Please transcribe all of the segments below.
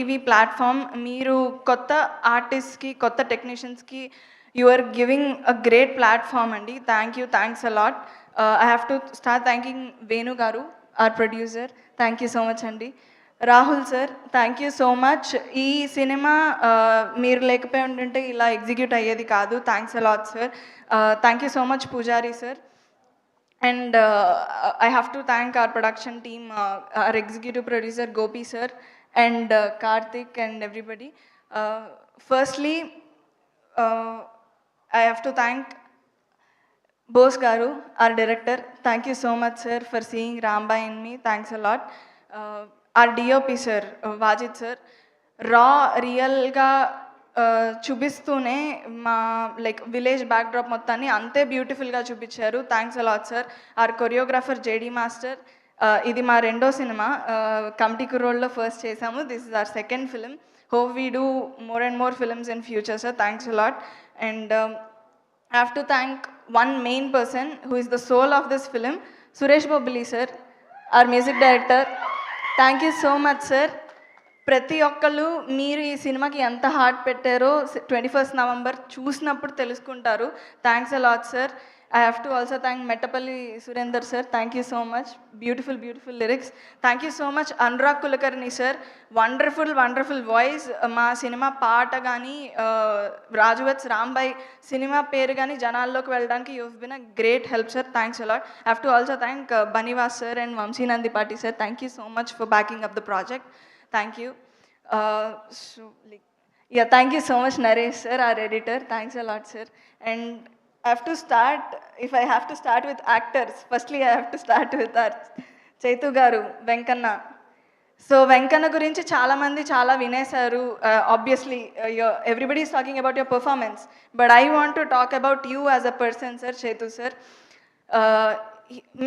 TV platform మీరు కొత్త ఆర్టిస్ట్కి కొత్త టెక్నీషియన్స్కి you are giving a great platform అండి. Thank you thanks a lot I have to start thanking Venu garu our producer thank you so much అండి. Rahul sir thank you so much ఈ cinema మీరు లేకపోయి ఉంటుంటే ఇలా execute అయ్యేది కాదు. Thanks a lot sir thank you so much Pujari sir and I have to thank our production team our executive producer Gopi sir and uh, Karthik and everybody. Uh, firstly, uh, I have to thank Bose Garu, our director. Thank you so much, sir, for seeing Ramba in me. Thanks a lot. Uh, our DOP, sir, uh, Vajid, sir. రా రియల్గా చూపిస్తూనే మా like village backdrop మొత్తాన్ని అంతే బ్యూటిఫుల్గా చూపించారు thanks a lot sir our choreographer JD master ఇది మా రెండో సినిమా. కమిటీ కురోల్లో ఫస్ట్ చేసాము this is our second film how we do more and more films in future sir thanks lot and have to thank one main person who is the soul of this film Suresh Bobbili sir our music director thank you so much sir ప్రతి ఒక్కళ్ళు మీరు ఈ సినిమాకి ఎంత heart పెట్టారో twenty first November చూసినప్పుడు తెలుసుకుంటారు. Thanks a lot sir I have to also thank Mettapalli Surender sir thank you so much beautiful beautiful lyrics thank you so much Anurag Kulkarni sir wonderful wonderful voice మా cinema పాట కానీ Raju weds Rambai cinema పేరు కానీ జనాల్లోకి వెళ్ళడానికి you been a great help sir thanks a lot have to also thank Bunny Vas sir and Vamsi Pati sir thank you so much for backing up the project thank you so like you so much Naresh sir our editor thanks editor. Thanks a lot, sir. And I have to start, if I have to start with actors, firstly I have to start with Chaitu garu Venkanna so Venkanna గురించి చాలామంది చాలా వినేశారు. Obviously everybody is talking about your performance but I want to talk about you as a person sir Chaitu sir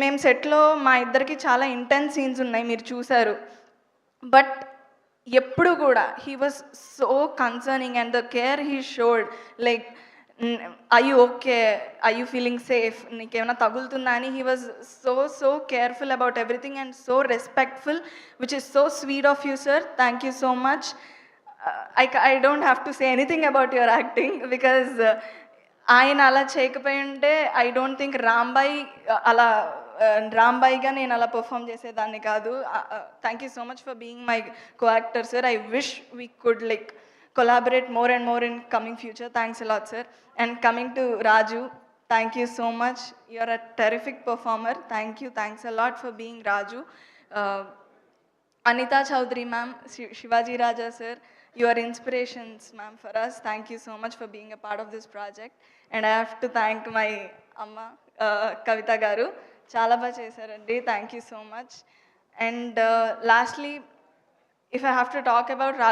మేము సెట్లో మా ఇద్దరికి చాలా intense scenes ఉన్నాయి మీరు చూశారు. బట్ ఎప్పుడు కూడా he was so concerning and the care he showed like I you okay I you feeling safe నీకేమైనా తగులుతుందా? అని he was so so careful about everything and so respectful which is so sweet of you sir thank you so much I I don't have to say anything about your acting because ఆయన అలా చేయకపోయి ఉంటే I don't think Rambai అలా రాంబాయిగా నేను అలా perform చేసేదాన్ని కాదు. Thank you so much for being my co actor sir I wish we could like collaborate more and more in coming future thanks a lot sir and coming to Raju thank you so much you're a terrific performer thank you thanks a lot for being Raju Anitha Chowdary ma'am Sivaji Raja sir your inspirations ma'am for us thank you so much for being a part of this project and I have to thank my అమ్మ కవిత గారు చాలా బాగా చేశారండి. Thank you so much and lastly if I have to talk about